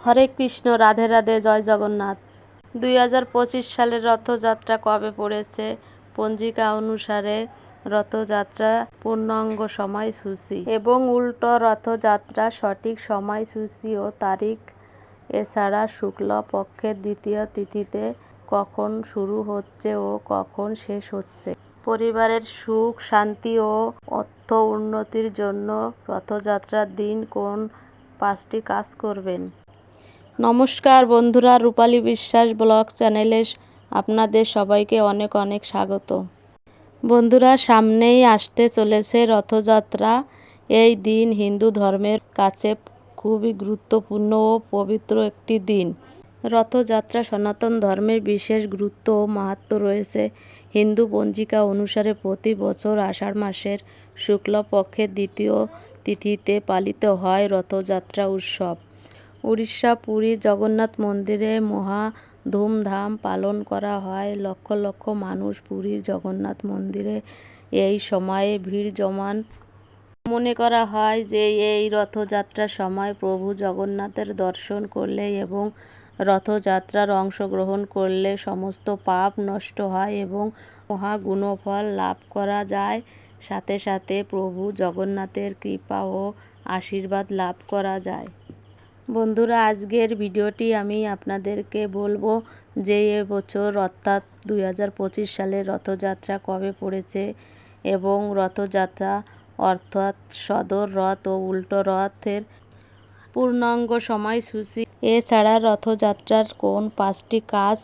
হরে কৃষ্ণ, রাধে রাধে, জয় জগন্নাথ। দুই হাজার পঁচিশ সালের রথযাত্রা কবে পড়েছে? পঞ্জিকা অনুসারে রথযাত্রা পূর্ণাঙ্গ সময়সূচি এবং উল্টো রথযাত্রা সঠিক সময়সূচি ও তারিখ এছাড়া শুক্ল পক্ষের দ্বিতীয় তিথিতে কখন শুরু হচ্ছে ও কখন শেষ হচ্ছে। পরিবারের সুখ, শান্তি ও অর্থ উন্নতির জন্য রথযাত্রার দিন কোন পাঁচটি কাজ করবেন? নমস্কার বন্ধুরা, রূপালী বিশ্বাস ব্লগ চ্যানেলে আপনাদের সবাইকে অনেক অনেক স্বাগত। বন্ধুরা, সামনেই আসতে চলেছে রথযাত্রা। এই দিন হিন্দু ধর্মের কাছে খুবই গুরুত্বপূর্ণ ও পবিত্র একটি দিন। রথযাত্রা সনাতন ধর্মের বিশেষ গুরুত্ব ও মাহাত্ম রয়েছে। হিন্দু পঞ্জিকা অনুসারে প্রতি বছর আষাঢ় মাসের শুক্লপক্ষের দ্বিতীয় তিথিতে পালিত হয় রথযাত্রা উৎসব। উড়িষ্যা পুরীর জগন্নাথ মন্দিরে মহা ধুমধাম পালন করা হয়। লক্ষ লক্ষ মানুষ পুরীর জগন্নাথ মন্দিরে এই সময়ে ভিড় জমান। মনে করা হয় যে এই রথযাত্রার সময় প্রভু জগন্নাথের দর্শন করলে এবং রথযাত্রার অংশগ্রহণ করলে সমস্ত পাপ নষ্ট হয় এবং মহা গুণফল লাভ করা যায়। সাথে সাথে প্রভু জগন্নাথের কৃপা ও আশীর্বাদ লাভ করা যায়। বন্ধুরা, আজকের ভিডিওটি আমি আপনাদেরকে বলব যে এবছর অর্থাৎ দুই হাজার সালের রথযাত্রা কবে পড়েছে এবং রথযাত্রা অর্থাৎ সদর রথ ও উল্টো রথের পূর্ণাঙ্গ সময়সূচি। এছাড়া রথযাত্রার কোন পাঁচটি কাজ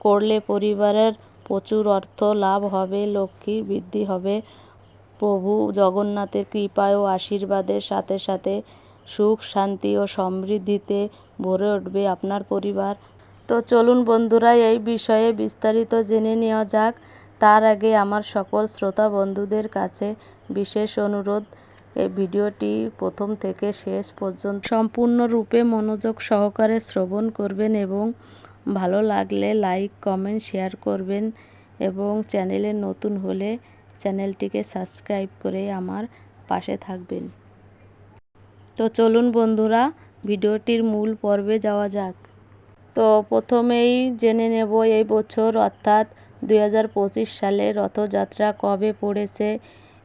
করলে পরিবারের প্রচুর অর্থ লাভ হবে লক্ষ্মীর বৃদ্ধি হবে, প্রভু জগন্নাথের কৃপায় ও আশীর্বাদের সাথে সাথে সুখ, শান্তি ও সমৃদ্ধিতে ভরে উঠবে আপনার পরিবার। তো চলুন বন্ধুরা, এই বিষয়ে বিস্তারিত জেনে নেওয়া যাক। তার আগে আমার সকল শ্রোতা বন্ধুদের কাছে বিশেষ অনুরোধ, এই ভিডিওটি প্রথম থেকে শেষ পর্যন্ত সম্পূর্ণরূপে মনোযোগ সহকারে শ্রবণ করবেন এবং ভালো লাগলে লাইক, কমেন্ট, শেয়ার করবেন এবং চ্যানেলে নতুন হলে চ্যানেলটিকে সাবস্ক্রাইব করে আমার পাশে থাকবেন। তো চলুন বন্ধুরা, ভিডিওটির মূল পর্বে যাওয়া যাক। তো প্রথমেই জেনে নেব এই বছর, অর্থাৎ দুই হাজার পঁচিশ সালে রথযাত্রা কবে পড়েছে।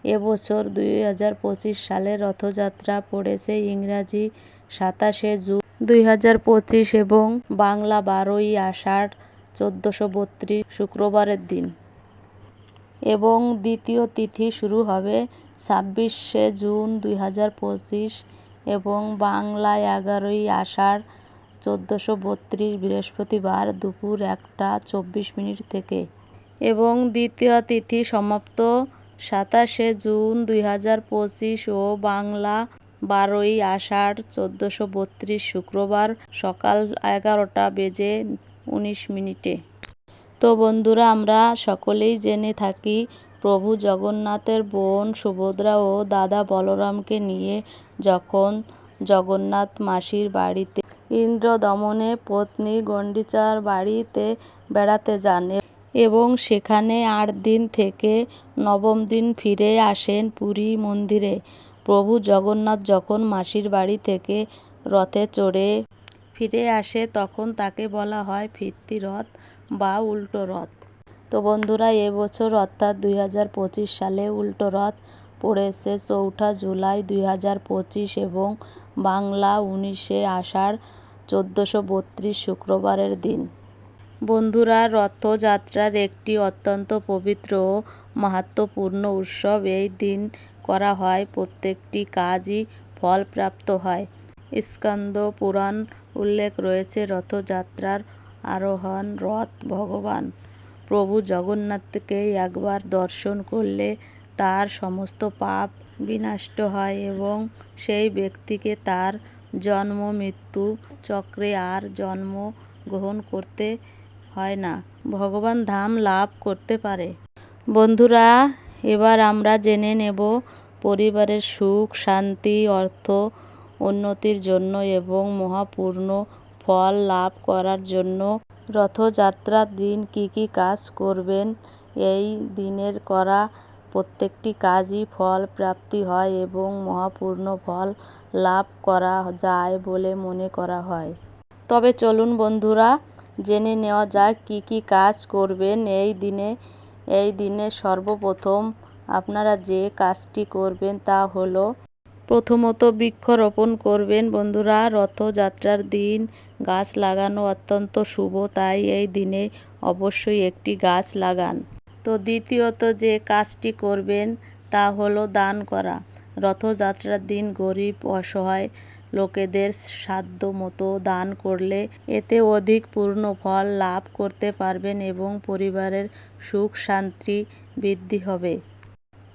এবছর দুই হাজার পঁচিশ সালে রথযাত্রা পড়েছে ইংরাজি সাতাশে জুন দুই হাজার পঁচিশ এবং বাংলা বারোই আষাঢ় চোদ্দোশো বত্রিশ শুক্রবারের দিন। এবং দ্বিতীয় তিথি শুরু হবে ছাব্বিশে জুন দুই হাজার পঁচিশ এবং বাংলায় এগারোই আষাঢ় চোদ্দোশো বত্রিশ বৃহস্পতিবার দুপুর একটা চব্বিশ মিনিট থেকে। এবং দ্বিতীয় তিথি সমাপ্ত সাতাশে জুন দুই হাজার পঁচিশ ও বাংলা বারোই আষাঢ় চোদ্দোশো বত্রিশ শুক্রবার সকাল এগারোটা বেজে উনিশ মিনিটে। তো বন্ধুরা, আমরা সকলেই জেনে থাকি প্রভু জগন্নাথের বোন সুভদ্রা ও দাদা বলরামকে নিয়ে যখন জগন্নাথ মাসির বাড়িতে ইন্দ্র দমনে পত্নী গণ্ডিচার বাড়িতে বেড়াতে যান এবং সেখানে আট দিন থেকে নবম দিন ফিরে আসেন পুরী মন্দিরে, প্রভু জগন্নাথ যখন মাসির বাড়ি থেকে রথে চড়ে ফিরে আসে তখন তাকে বলা হয় ফিরতি রথ বা উল্টো রথ। তো বন্ধুরা এবছর অর্থাৎ দুই হাজার পঁচিশ সালে উল্টো রথ পড়েছে। চৌঠা জুলাই দুই হাজার পঁচিশ এবং বাংলা উনিশে আষাঢ় চোদ্দোশো বত্রিশ শুক্রবারের দিন। বন্ধুরা, রথযাত্রার একটি অত্যন্ত পবিত্র ও মাহাত্ম্যপূর্ণ উৎসব। এই দিন করা হয়, প্রত্যেকটি কাজই ফলপ্রাপ্ত হয়। স্কন্দ পুরাণ উল্লেখ রয়েছে, রথযাত্রার আরোহণ, রথ ভগবান। প্রভু জগন্নাথকে একবার দর্শন করলে তার সমস্ত পাপ বিনষ্ট হয় এবং সেই ব্যক্তিকে তার জন্ম, মৃত্যু চক্রে আর জন্ম গ্রহণ করতে হয় না। ভগবান ধাম লাভ করতে পারে। বন্ধুরা, এবার আমরা জেনে নেব পরিবারের সুখ, শান্তি, অর্থ, উন্নতির জন্য এবং মহাপূর্ণ ফল লাভ করার জন্য রথযাত্রার দিন কি কি কাজ করবেন? এই দিনের করা প্রত্যেকটি কাজই ফল প্রাপ্তি হয় এবং মহাপূর্ণ ফল লাভ করা যায় বলে মনে করা হয়। তবে চলুন বন্ধুরা, জেনে নেওয়া যাক কি কি কাজ করবেন এই দিনে। এই দিনে সর্বপ্রথম আপনারা যে কাজটি করবেন তা হলো প্রথমত বৃক্ষরোপণ করবেন বন্ধুরা। রথযাত্রার দিন গাছ লাগানো অত্যন্ত শুভ, তাই এই দিনে অবশ্যই একটি গাছ লাগান। তো দ্বিতীয়ত যে কাজটি করবেন তা হলো দান করা। রথযাত্রার দিন গরিব, অসহায় লোকেদের সাধ্য মতো দান করলে এতে অধিক পূর্ণ ফল লাভ করতে পারবেন এবং পরিবারের সুখ শান্তি বৃদ্ধি হবে।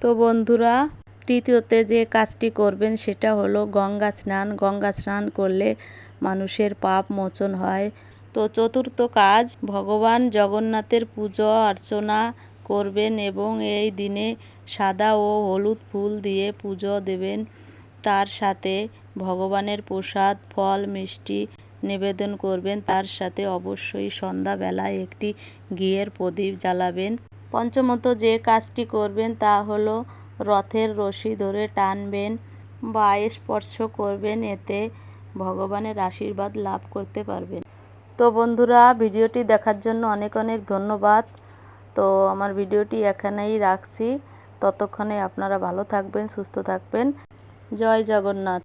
তো বন্ধুরা তৃতীয়তে যে কাজটি করবেন সেটা হলো গঙ্গা স্নান। গঙ্গা স্নান করলে মানুষের পাপ মোচন হয়। তো চতুর্থ কাজ, ভগবান জগন্নাথের পুজো, অর্চনা করবেন এবং এই দিনে সাদা ও হলুদ ফুল দিয়ে পুজো দেবেন। তার সাথে ভগবানের প্রসাদ, ফল, মিষ্টি নিবেদন করবেন। তার সাথে অবশ্যই সন্ধ্যাবেলায় একটি ঘিয়ের প্রদীপ জ্বালাবেন। পঞ্চমত যে কাজটি করবেন তা হলো রথের রশি ধরে টানবেন বা স্পর্শ করবেন, এতে ভগবানের আশীর্বাদ লাভ করতে পারবেন। তো বন্ধুরা, ভিডিওটি দেখার জন্য অনেক অনেক ধন্যবাদ। তো আমার ভিডিওটি এখানেই রাখছি। ততক্ষণে আপনারা ভালো থাকবেন, সুস্থ থাকবেন। জয় জগন্নাথ।